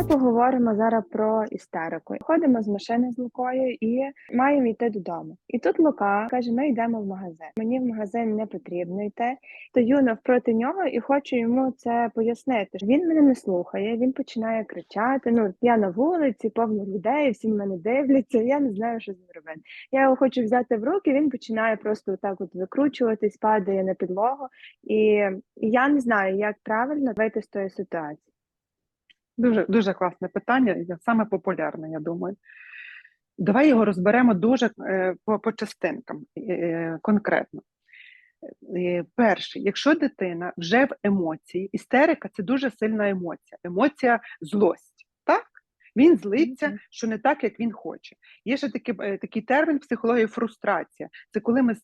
Давай поговоримо зараз про істерику. Ходимо з машини з Лукою і маємо йти додому. І тут Лука каже: Ми йдемо в магазин. Мені в магазин не потрібно йти. Стою навпроти нього і хочу йому це пояснити. Він мене не слухає. Він починає кричати: Ну я на вулиці, повно людей, всі на мене дивляться. Я не знаю, що з робити. Я його хочу взяти в руки. Він починає просто так от викручуватись, падає на підлогу, і я не знаю, як правильно вийти з тої ситуації. Дуже дуже класне питання, саме популярне, я думаю. Давай його розберемо дуже е, по, по частинкам е, конкретно. Е, перше, якщо дитина вже в емоції, істерика це дуже сильна емоція, емоція злость. Він злиться, що не так, як він хоче. Є ще такий, е, такий термін в психології фрустрація. Це коли ми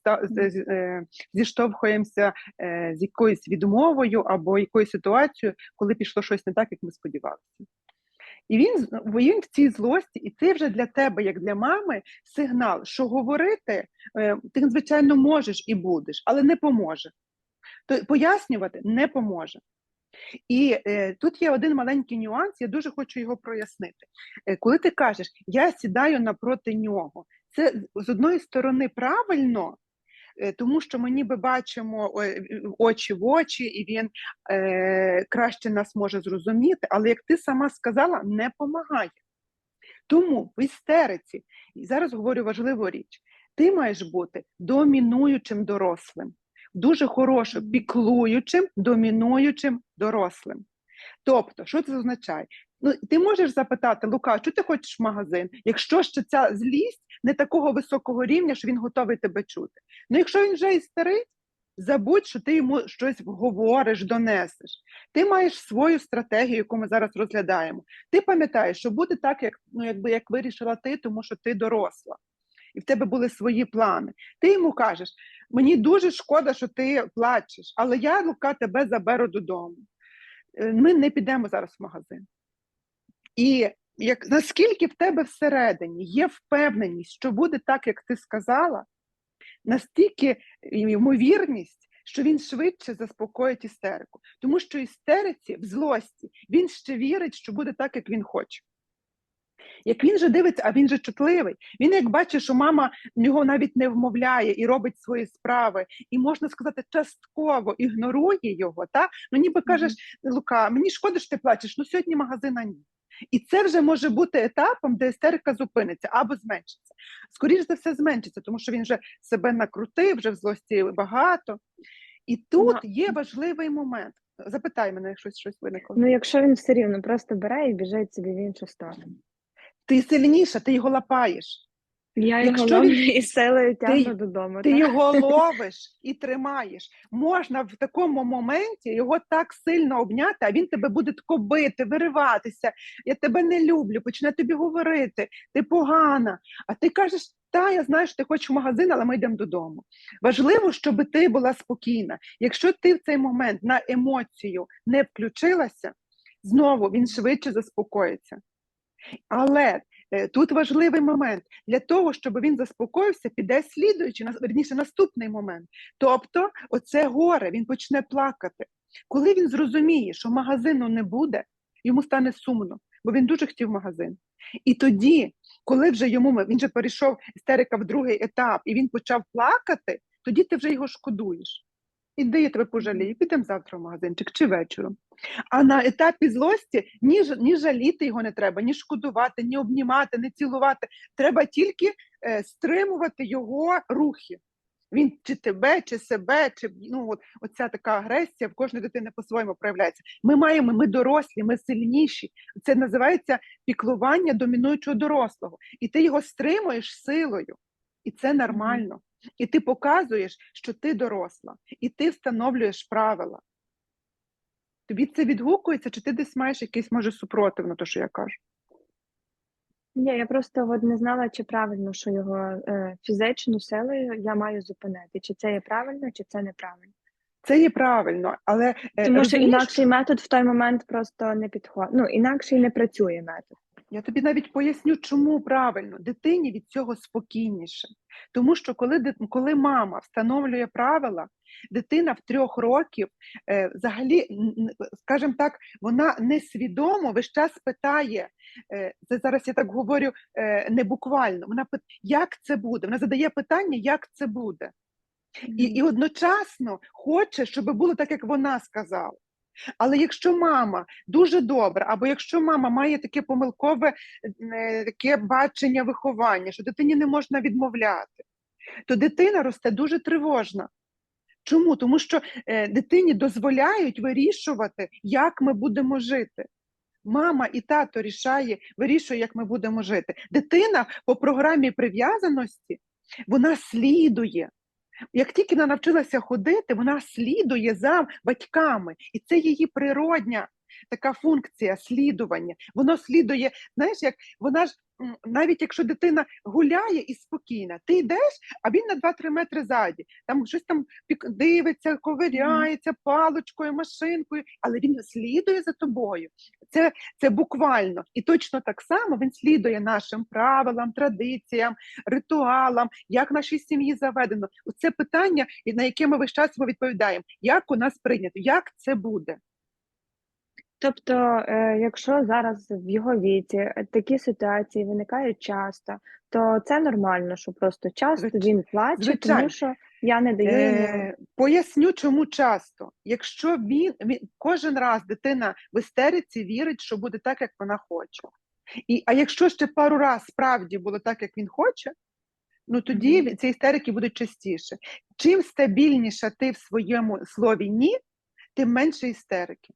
е, зіштовхуємося е, з якоюсь відмовою або якоюсь ситуацією, коли пішло щось не так, як ми сподівалися. І він, з- він в цій злості, і це вже для тебе, як для мами, сигнал, що говорити ти, звичайно, можеш і будеш, але не поможе. То пояснювати не поможе. І е, тут є один маленький нюанс, я дуже хочу його прояснити. Е, коли ти кажеш, я сідаю напроти нього, це з- одної сторони правильно, е, тому що ми ніби бачимо е, очі в очі, і він е, краще нас може зрозуміти, але як ти сама сказала, не помагає. Тому в істериці, і зараз говорю важливу річ, ти маєш бути домінуючим дорослим, дуже хорошим, піклуючим, домінуючим дорослим. Тобто, що це означає? Ну, ти можеш запитати, Лука, що ти хочеш в магазин, якщо ще ця злість не такого високого рівня, що він готовий тебе чути. Ну, якщо він вже істерить, забудь, що ти йому щось говориш, донесеш. Ти маєш свою стратегію, яку ми зараз розглядаємо. Ти пам'ятаєш, що буде так, як, ну, якби, як вирішила ти, тому що ти доросла. І в тебе були свої плани. Ти йому кажеш: мені дуже шкода, що ти плачеш, але я, Лука, тебе заберу додому. Е, Ми не підемо зараз в магазин. І як, наскільки в тебе всередині є впевненість, що буде так, як ти сказала, настільки ймовірність, що він швидше заспокоїть істерику. Тому що істериці в злості він ще вірить, що буде так, як він хоче. Як він же дивиться, а він же чутливий. Він як бачить, що мама його навіть не вмовляє і робить свої справи, і можна сказати, частково ігнорує його. Та? Ну ніби кажеш, Лука, мені шкода, що ти плачеш, ну сьогодні магазина ні. І це вже може бути етапом, де істерика зупиниться або зменшиться. Скоріше за все, зменшиться, тому що він вже себе накрутив, вже в злості багато. І тут Ну, є важливий момент. Запитай мене, якщо щось виникло. Ну, якщо він все рівно просто бере і біжить собі в іншу сторону. Ти сильніша, ти його лапаєш. Я Якщо ловлю він- і силою тягну Ти- додому. Ти так? його ловиш і тримаєш. Можна в такому моменті його так сильно обняти, а він тебе буде тако бити, вириватися. Я тебе не люблю, почне тобі говорити, ти погана. А ти кажеш, та я знаю, що ти хочеш в магазин, але ми йдемо додому. Важливо, щоб ти була спокійна. Якщо ти в цей момент на емоцію не включилася, знову він швидше заспокоїться. Але е, тут важливий момент для того, щоб він заспокоївся, піде слідуючий, нас- верніше, наступний момент. Тобто, оце горе, він почне плакати. Коли він зрозуміє, що магазину не буде, йому стане сумно, бо він дуже хотів магазин. І тоді, коли вже йому він вже перейшов істерика в другий етап, і він почав плакати, тоді ти вже його шкодуєш. Іди, я тебе пожалію, підемо завтра в магазинчик чи вечором. А на етапі злості ні, ні жаліти його не треба, ні шкодувати, ні обнімати, ні цілувати. Треба тільки е, стримувати його рухи. Він чи тебе, чи себе, чи ну от оця така агресія в кожної дитини по-своєму проявляється. Ми маємо, ми дорослі, ми сильніші. Це називається піклування домінуючого дорослого. І ти його стримуєш силою. І це нормально. І ти показуєш, що ти доросла, і ти встановлюєш правила. Тобі це відгукується, чи ти десь маєш якийсь, може, супротив на те, що я кажу? Ні, я просто от не знала, чи правильно, що його е, фізичну силою я маю зупинити. Чи це є правильно, чи це неправильно. Це є правильно, але е, Тому що інакший метод в той момент просто не підходить. Ну, інакший не працює метод. Я тобі навіть поясню, чому правильно дитині від цього спокійніше. Тому що коли, коли мама встановлює правила, дитина в трьох років е, взагалі, скажімо так, вона несвідомо весь час питає. Е, це зараз я так говорю е, не буквально. Вона питає, як це буде? Вона задає питання, як це буде. І, і одночасно хоче, щоб було так, як вона сказала. Але якщо мама дуже добра, або якщо мама має таке помилкове е, таке бачення виховання, що дитині не можна відмовляти, то дитина росте дуже тривожна. Чому? Тому що е, дитині дозволяють вирішувати, як ми будемо жити. Мама і тато рішає, вирішує, як ми будемо жити. Дитина по програмі прив'язаності вона слідує. Як тільки вона навчилася ходити, вона слідує за батьками, і це її природня така функція слідування. Воно слідує, знаєш, як вона ж навіть якщо дитина гуляє і спокійна, ти йдеш, а він на 2-3 метри ззаді, там щось там дивиться, ковиряється паличкою, машинкою, але він слідує за тобою. Це, це буквально. І точно так само він слідує нашим правилам, традиціям, ритуалам, як в нашій сім'ї заведено. Це питання, на яке ми весь час відповідаємо, як у нас прийнято, як це буде. Тобто, е, якщо зараз в його віці е, такі ситуації виникають часто, то це нормально, що просто часто він плаче, звичайно. тому що я не даю йому. Е, поясню, чому часто. Якщо він, він кожен раз дитина в істериці вірить, що буде так, як вона хоче. І, а якщо ще пару раз справді було так, як він хоче, ну тоді Мгм. ці істерики будуть частіше. Чим стабільніша ти в своєму слові ні, тим менше істерики.